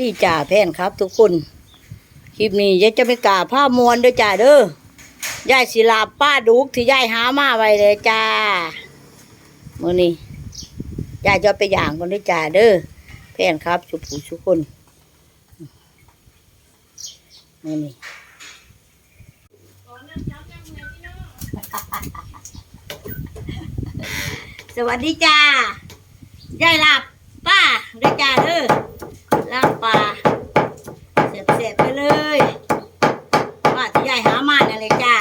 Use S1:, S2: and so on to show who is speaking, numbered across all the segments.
S1: ดีจ่าแพนครับ ทุกคน คลิปนี้ยายจะไปกราผ้ามวนด้อจ่าเด้อยายศิลาป้าดุกที่ยายหามาไว้เลยจ้ามื่อนี้ยายจะไปอย่างคนด้อจ่าเด้อแพนครับสุผู้ทุกคนมื่อนี้สวัสดีจ้ายายหลับป้าด้อจ้าเด้อลาบปลาเสียบๆไปเลยป้าที่ยายหามานั่นเลยจ้า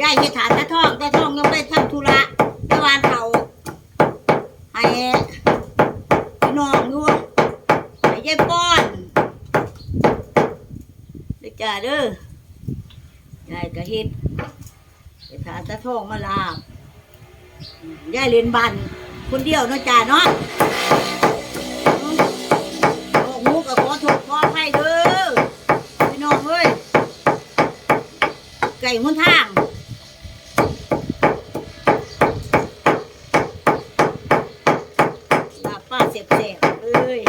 S1: ยาย เฮ็ดฐานตะท่องตะท่องยังไปทำธุระตะวันเขาให้พี่น้องอยู่ให้ยายป้อนเด้อจ้าเด้อยายก็เฮ็ดเฮ็ดฐานตะท่องมาลาบยายเรียนบันคนเดียวเนาะจ้าเนาะโอ้หูก็ขอโทษขออภัยเด้อพี่น้องเอ้ยไก่หุ่นทางลาบป้าเสียบๆเลย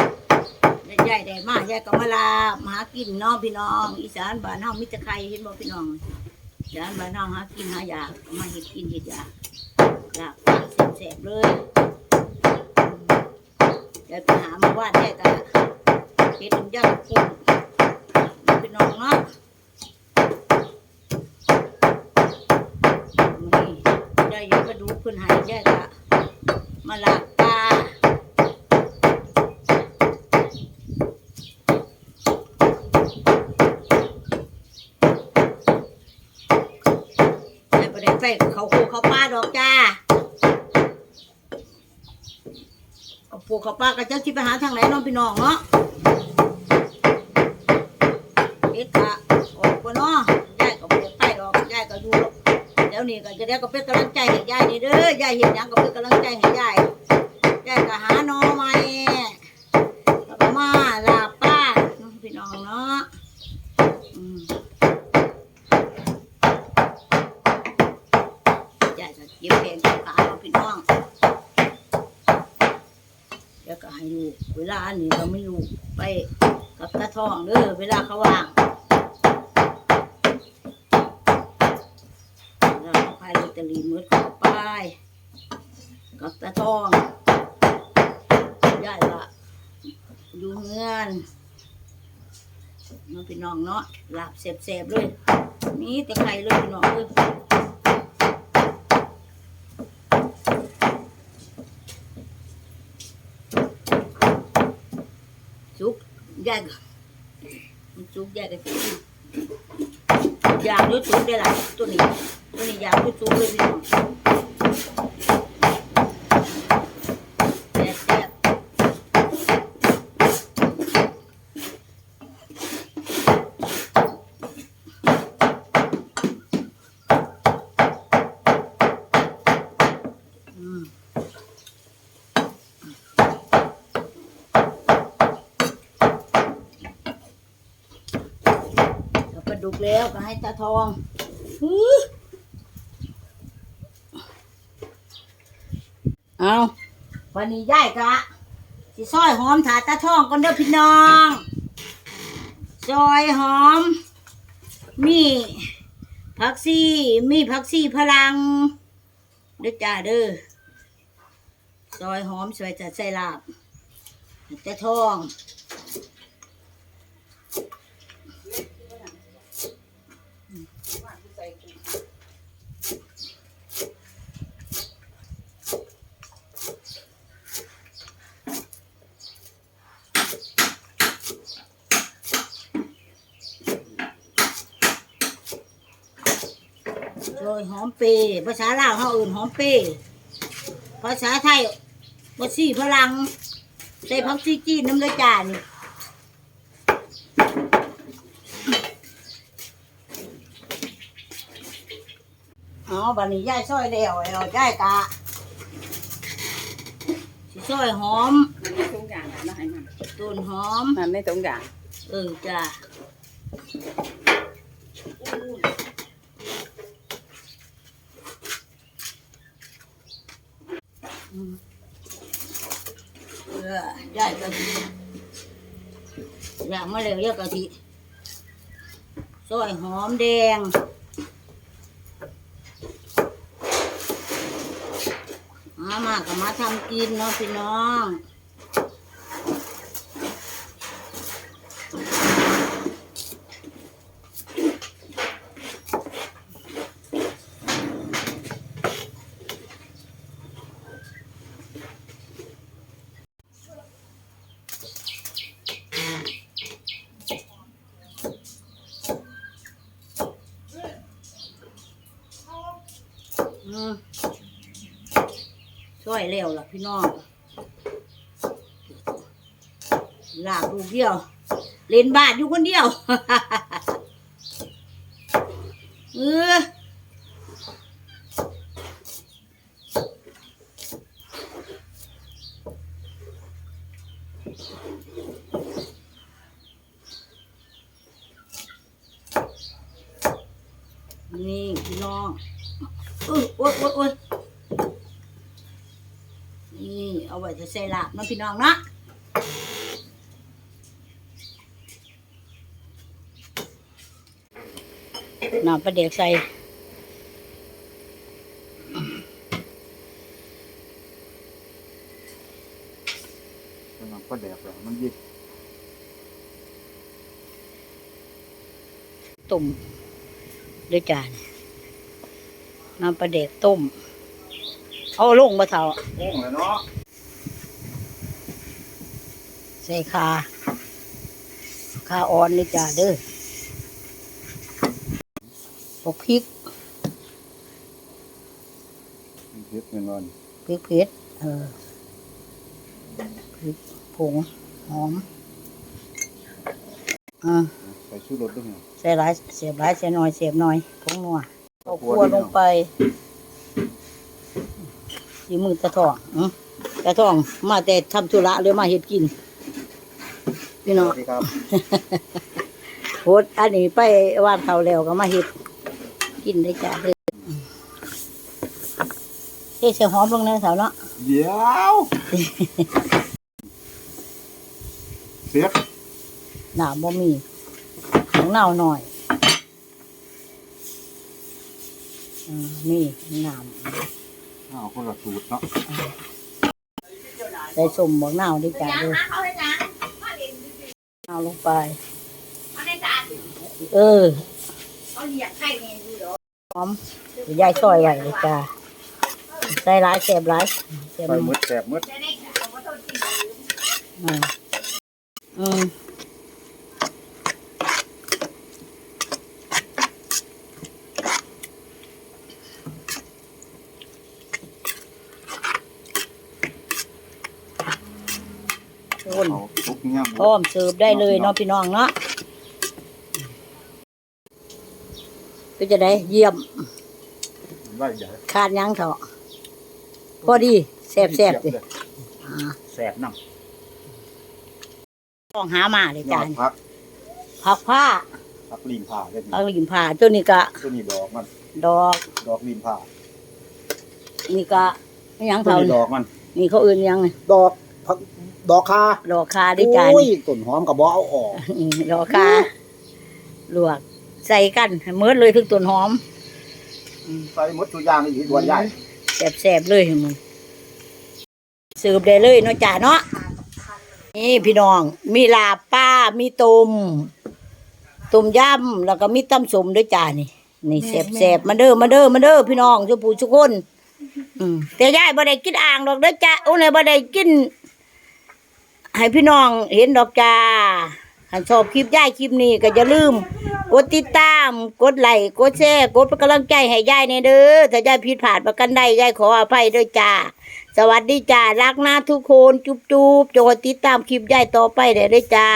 S1: ยายได้มายายก็มาลาบมาหา กินเนาะพี่น้อง อีสานบ้านเฮามิตรใครเห็นบ่พี่น้องอีสานบ้านเฮาหากินหายากมาเฮ็ดกินเฮ็ดยากลาบปากแสบๆเลยเดี๋ยวไปหามาว่าได้กันเฮ็ดน้ำยาปูพี่น้องเนาะนี่ได้ยังกระดูกขึ้นหายได้กะมาลาบปลาแต่ประ เด็นไปเขาโูเขาป้าดอกจ้าเอาปลูกเขาป้าก็จะสิไปหาทางไหนน้องพี่น้องเนาะเอ็ดกะออกไปเนาะยายก็บ่ได้ดอกยายก็อยู่เดี๋ยวนี้ก็จะได้ก็เป็นกำลังใจให้ยายนี่เด้อยายเห็นยังก็เป็นกำลังใจให้ยายยายก็หาหนอใหม่แล้วก็มาลาป้าเนาะพี่น้องเนาะอืมยายก็เก็บแผงเก็บขาเนาะพี่น้อง แล้วก็ ให้ลูกเวลาอันนี้ก็ไม่ลูกไปกับตาทองเด้อเวลาเขาว่างเขาขายลอตเตอรี่มืดเขาไปกับตาทองยายละอยู่เงินน้องพี่น้องเนาะหลับเสบๆเลยมีแต่ใครเลยพี่น้องเลย จุ กยายก็มันจุกยายก็กินยางด้วยจุกได้หลายตัวนี้ตัวนี้ยางด้วยจุกเลยพี่น้องแซ่บแซ่บอืม แล้วปลา ดุกแล้วก็ให้ตาทองอื้อเอาวันนี้ย่ายกะสิซอยหอมถาตาทองกันเด้อพี่น้องซอยหอม มีผักซี่มีผักซี่พลังเด้อจ้าเด้อซอยหอมสวยจัดใส่ลาบตาทอง โรยหอมเปรย์ภาษาลาวเขาเอื่นหอมเปรย์ภาษาไทยบัซี่พลังใส่ผักซีจีนน้ำเลยจานอ๋อบันนี้ย่ายซอยเดียวแล้วย่ายกะสิซอยหอม
S2: มันไม่ทุกอย่างนะให้มัน
S1: ต้นหอม
S2: มันไม่ทุกอย่าง
S1: เออจ้า อืมเออ ได้กะทิอยากมาเร็วเยอะกะทิซอยหอมแดงมามาก็มาทำกินเนาะพี่น้อง ช่วยเร็วล่ะพี่น้องลากลูกเดียว เล่นบาทอยู่คนเดียวเออนี่พี่น้อง อ้ยโอ้ยโอ้ยโอ้ยนี่เอาไว้จะใส่ลาบเนาะพี่น้องเนาะน้ำปลาเด็กใส่
S3: กำลังก็แดกแล้วมันยิบ
S1: ต้มด้วยจาน น้ำปลาเด็กต้ม เอาลงมาเท่า
S3: โอ้งเลยเนาะ
S1: ใส่คาคาอ่อนเลยจ้าเด้อปกพริก
S3: มันเผ็ดแน่นอน
S1: พริกเผ็ดเออพริกผงหอมอ่า
S3: ใส่ชูรสด้วยไง
S1: ใส่หลายเสียบหลายเสียหน่อยเสียบหน่อยผงนัว เอาคั่วลงไปสีมือตะทองอื้อตะทอง มาแต่ทำธุระหรือมาเฮ็ดกิน พี่
S3: ส
S1: น้อง
S3: วัสดีครับ
S1: โหดอันนี้ไปวานเขาแล้วก็มาเฮ็ดกินได้จ้าเด้ออืมเฮ้ยเสียหอมลงในเสาเนาะ
S3: เดี๋ยวเสียบ
S1: หนามบ่มีของเน่าหน่อยอืม นี่หนาม
S3: อ้าวคนละสูตรเนาะ
S1: ใส่สมบอกเน่าได้จ้าเด้อเอาลงไป เออหอมเดี๋ยวยายซอยไว้เลยจ้าใส่หลายแสบหลายแสบ
S3: ใส่
S1: ห
S3: มื
S1: ม
S3: ด
S1: ด
S3: แสบมืด
S1: อืม คน
S3: เอาทุกเงี้ย
S1: พร้อมเสิร์ฟได้เลยเนาะพี่น้องเนาะก็จะได้เยี่ยม
S3: ไล่ใหญ่
S1: ขาดหยังเถอะพอดีแซ่บแซ่บๆดิ
S3: เลย
S1: อ่า
S3: แสบนั่ง
S1: ต้องหามาเลย
S3: ยอ
S1: จา
S3: ด
S1: น
S3: พัก
S1: ผักผ้า
S3: พักลีนผ่าเลย
S1: ผักลิมผ่าตัวนี้ก็
S3: ตัวนี้ดอกมัน
S1: ดอก
S3: ดอกลีนผ่า
S1: นี่ก็อิหยัง
S3: ตัว
S1: เท่า
S3: นี้
S1: นี่
S3: ดอกมัน
S1: นี่เขาอื่นยัง
S3: ดอกพัก ดอกคา
S1: ดอกคาด้วยจาน
S3: โอ้ยต้นหอมกับบ่เอาออก
S1: อืมดอกคาลวก ใส่กันให้เมิดเลยถึงต้นหอม
S3: ใส่หมดทุกอย่างอีกตัวใหญ่
S1: แซ่บๆเลยให้มึงสืบได้เลยเนาะจ้าเนาะนี่พี่น้อง มีลาบป้ามีต้มต้มยำแล้วก็มีตำสมด้วยจ้านี่นี่แซ่บๆมาเด้อมาเด้อมาเด้อพี่น้องทุกผู้ทุกคนอืมแต่ยายบ่ได้กินอ่างดอกเด้อจ้าโอ้ยบ่ได้กิน ให้พี่น้องเห็นดอกจ้าหันชอบคลิปยายคลิปนี้ก็อย่าลืม กดติดตามกดไลค์กดแชร์กดเป็นกำลังใจให้ยายในเด้อถ้ายายผิดพลาดประกันใดยายขออภัยด้วยจ้า สวัสดีจ้ารักนะทุกคนจุ๊บจุ๊บจงติดตามคลิปยายต่อไปเด้เลยจ้า